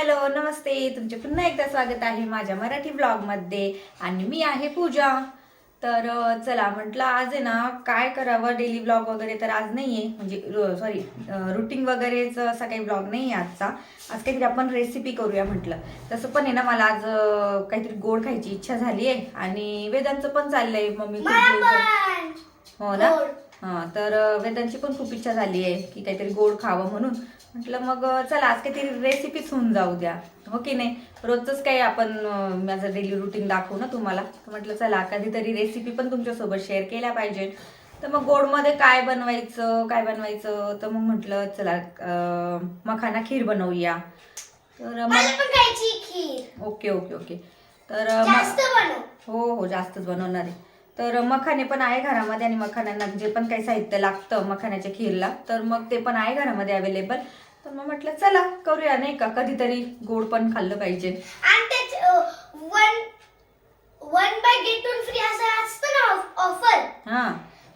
Hello नमस्ते. तुमचे पुन्हा एकदा स्वागत आहे माझ्या मराठी ब्लॉगमध्ये आणि मी आहे पूजा. तर चला म्हटलं आज आहे ना काय करावं? डेली ब्लॉग वगैरे तर आज नाही आहे म्हणजे सॉरी रुटीन वगैरेच असा काही ब्लॉग नाही आहे आजचा. आज काहीतरी आपण रेसिपी करूया म्हटलं. तसं पण आहे ना मला आज काहीतरी गोड खायची इच्छा झाली आहे आणि वेदांचं पण चाललंय. मम्मी खूप दिवस- हो ना? हा तर वेदांची पण खूप इच्छा झाली आहे की काहीतरी गोड खावं म्हणून. म्हटलं मग चला आज काहीतरी रेसिपीच होऊन जाऊ द्या. हो की नाही? रोजच काही आपण माझं डेली रुटीन दाखवू ना तुम्हाला? तर म्हटलं चला कधीतरी रेसिपी पण तुमच्यासोबत शेअर केल्या पाहिजे. तर मग गोडमध्ये काय बनवायचं काय बनवायचं? तर मग म्हटलं चला मखाना खीर बनवूया. तर मग ओके ओके ओके. तर हो हो जास्तच बनवणार आहे. तर मखाने पण आहे घरामध्ये आणि मखाण्यांना जे पण काही साहित्य लागतं मखाण्याच्या खीरला तर मग ते पण आहे घरामध्ये अवेलेबल तर मग म्हटलं चला करूया नाही का? कधीतरी गोड पण खाल्लं पाहिजे. One one buy get one free असं असतं ना ऑफर हा.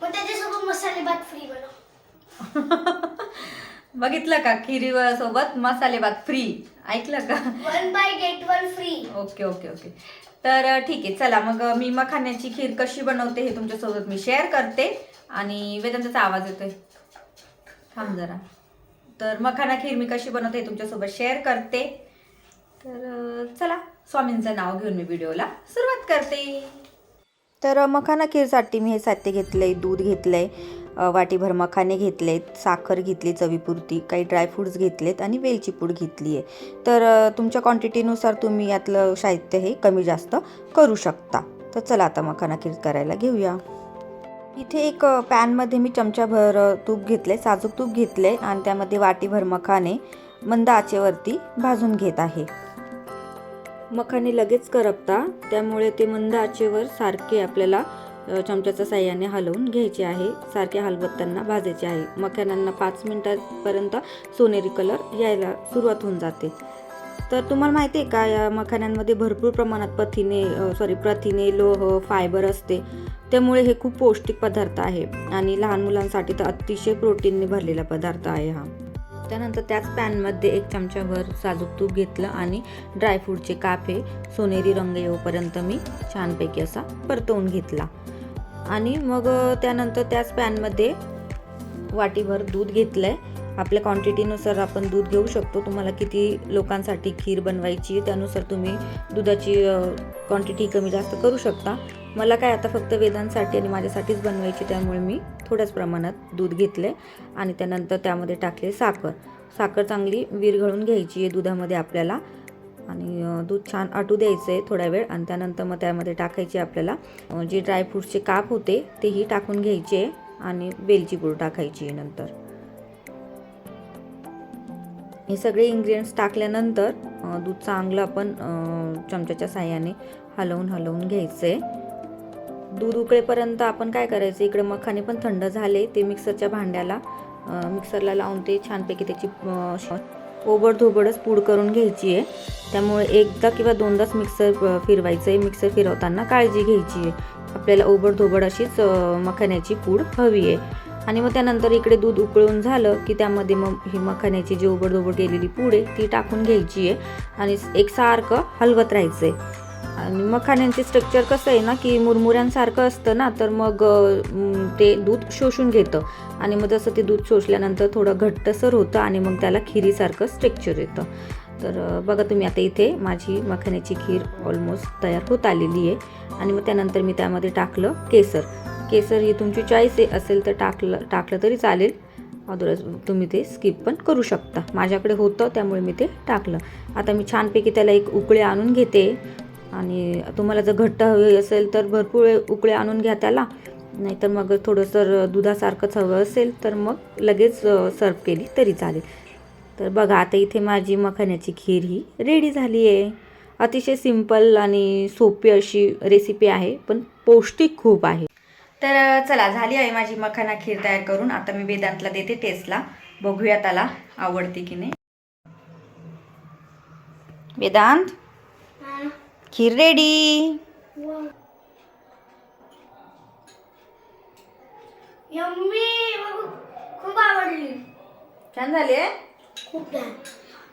मग त्याच्यासोबत मसाले भात फ्री बनव. बघितलं का खिरी सोबत मसाले भात फ्री ऐकलं का? One buy get one free okay okay okay. तर ठीक आहे. चला मग मी मखाण्याची खीर कशी बनवते हे तुमच्यासोबत मी शेअर करते. आणि वेदांताचा आवाज येतोय. थांब जरा. तर मखाना खीर मी कशी बनवते हे तुमच्यासोबत शेअर करते. तर चला स्वामींचं नाव घेऊन मी व्हिडिओला सुरुवात करते. तर मखाना खीरसाठी मी हे साहित्य घेतलं आहे दूध घेतलं आहे वाटीभर मखाने घेतलेत साखर घेतली चवीपुरती काही ड्रायफ्रूट्स घेतलेत आणि वेलची पूड घेतली आहे तर तुमच्या क्वांटिटीनुसार तुम्ही यातलं साहित्य हे कमी जास्त करू शकता. तर चला आता मखाना खीर करायला घेऊया. इथे एक पॅनमध्ये मी चमचाभर तूप तूप घेतले साजूक तूप घेतले आणि त्यामध्ये वाटीभर मखाने मंद आचेवरती भाजून घेत आहे. मखाने लगेच करपता. त्यामुळे ते मंद आचेवर सारखे आपल्याला चमच्याच्या साह्याने हलवून घ्यायचे आहे. सारखे हलवताना भाजायचे आहे. मखाण्यांना पाच मिनिटापर्यंत सोनेरी कलर यायला सुरुवात होऊन जाते. तर तुम्हाला माहिती आहे का या मखाण्यांमध्ये भरपूर प्रमाणात प्रथिने सॉरी प्रथिने लोह फायबर असते. त्यामुळे हे खूप पौष्टिक पदार्थ आहे. आणि लहान मुलांसाठी तर अतिशय प्रोटीनने भरलेला पदार्थ आहे हा. त्यानंतर त्याच पॅनमध्ये एक चमचाभर साजूक तूप घेतलं आणि ड्रायफ्रूटचे काफे सोनेरी रंग येऊपर्यंत मी छानपैकी असा परतवून घेतला. आणि मग त्यानंतर त्याच पॅनमध्ये वाटीभर दूध घेतलं आहे आपल्या क्वांटिटीनुसार आपण दूध घेऊ शकतो. तुम्हाला किती लोकांसाठी खीर बनवायची त्यानुसार तुम्ही दुधाची क्वांटिटी कमी जास्त करू शकता. मला काय आता फक्त वेदांसाठी आणि माझ्यासाठीच बनवायची त्यामुळे मी थोड्याच प्रमाणात दूध घेतले आणि त्यानंतर त्यामध्ये टाकले साखर. साखर चांगली विरघळून घ्यायची आहे दुधामध्ये आपल्याला आणि दूध छान आटू द्यायचं आहे थोडा वेळ आणि त्यानंतर मग त्यामध्ये टाकायचे आपल्याला जे ड्रायफ्रूटचे काप होते तेही टाकून घ्यायचे आहे आणि वेलची पूड टाकायची आहे नंतर. हे सगळे इन्ग्रेडियंट्स टाकल्यानंतर दूध चांगलं आपण चमच्याच्या साह्याने हलवून हलवून घ्यायचं आहे दूध उकळेपर्यंत आपण काय करायचं? इकडे मखाने पण थंड झाले ते मिक्सरच्या भांड्याला मिक्सरला लावून ते छानपैकी त्याची ओबड धोबडच पूड करून घ्यायची आहे. त्यामुळे एकदा किंवा दोनदाच मिक्सर फिरवायचं आहे मिक्सर फिरवताना काळजी घ्यायची आहे. आपल्याला ओबड धोबड अशीच मखान्याची मखाण्याची पूड हवी आहे. आणि मग त्यानंतर इकडे दूध उकळून झालं की त्यामध्ये मग ही मखाण्याची जी ओबडधोबड केलेली पूड आहे ती टाकून घ्यायची आहे. आणि एकसारखं हलवत राहायचं आहे आणि मखाण्यांचे स्ट्रक्चर कसं आहे ना की मुरमुऱ्यांसारखं असतं ना तर मग ते दूध शोषून घेतं. आणि मग जसं ते दूध शोषल्यानंतर थोडं घट्टसर होतं आणि मग त्याला खिरीसारखं स्ट्रक्चर येतं. तर बघा तुम्ही आता इथे माझी मखाण्याची खीर ऑलमोस्ट तयार होत आलेली आहे. आणि मग त्यानंतर मी त्यामध्ये टाकलं केसर. केसर ही तुमची चॉईस आहे. असेल तर टाकलं टाकलं तरी चालेल. अदरवाईज तुम्ही ते स्किप पण करू शकता. माझ्याकडे होतं त्यामुळे मी ते टाकलं. आता मी छानपैकी त्याला एक उकळी आणून घेते. आणि तुम्हाला जर घट्ट हवी असेल तर भरपूर उकळे आणून घ्या त्याला. नाहीतर मग थोडंसं दुधासारखंच हवं असेल तर मग लगेच सर्व केली तरी चालेल. तर बघा आता इथे माझी मखाण्याची खीर ही रेडी झाली आहे अतिशय सिंपल आणि सोपी अशी रेसिपी आहे पण पौष्टिक खूप आहे. तर चला झाली आहे माझी मखाना खीर तयार करून. आता मी वेदांतला देते टेस्टला बघूया त्याला आवडते की नाही. वेदांत? खीर रेडी खूप आवडली. छान झाले खूप छान.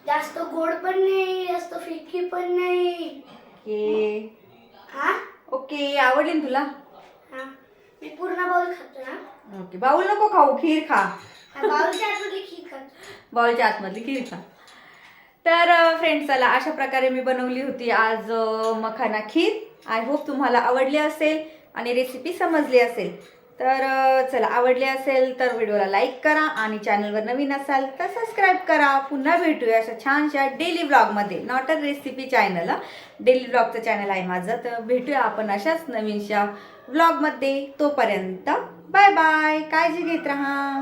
जास्त गोड पण नाही फिकी पण नाही. ओके. हा? ओके आवडली ना तुला? हा. मी पूर्ण बाउल खातो ना. ओके बाऊल नको खाऊ खीर खा. बाउलच्या आतमध्ये खीर खातो बाउलच्या आतमधली खीर खा. तर फ्रेंड्स चला अशा प्रकारे मी बनवली होती आज मखाना खीर. आय होप तुम्हाला आवडली असेल आणि रेसिपी समजली असेल. तर चला आवडली असेल तर व्हिडिओला लाईक करा आणि चॅनलवर नवीन असाल तर सबस्क्राईब करा. पुन्हा भेटूया अशा छानशा डेली ब्लॉगमध्ये not a recipe channel daily ब्लॉगचं channel आहे माझं. तर भेटूया आपण अशाच नवीनशा ब्लॉगमध्ये तोपर्यंत बाय बाय काळजी घेत राहा.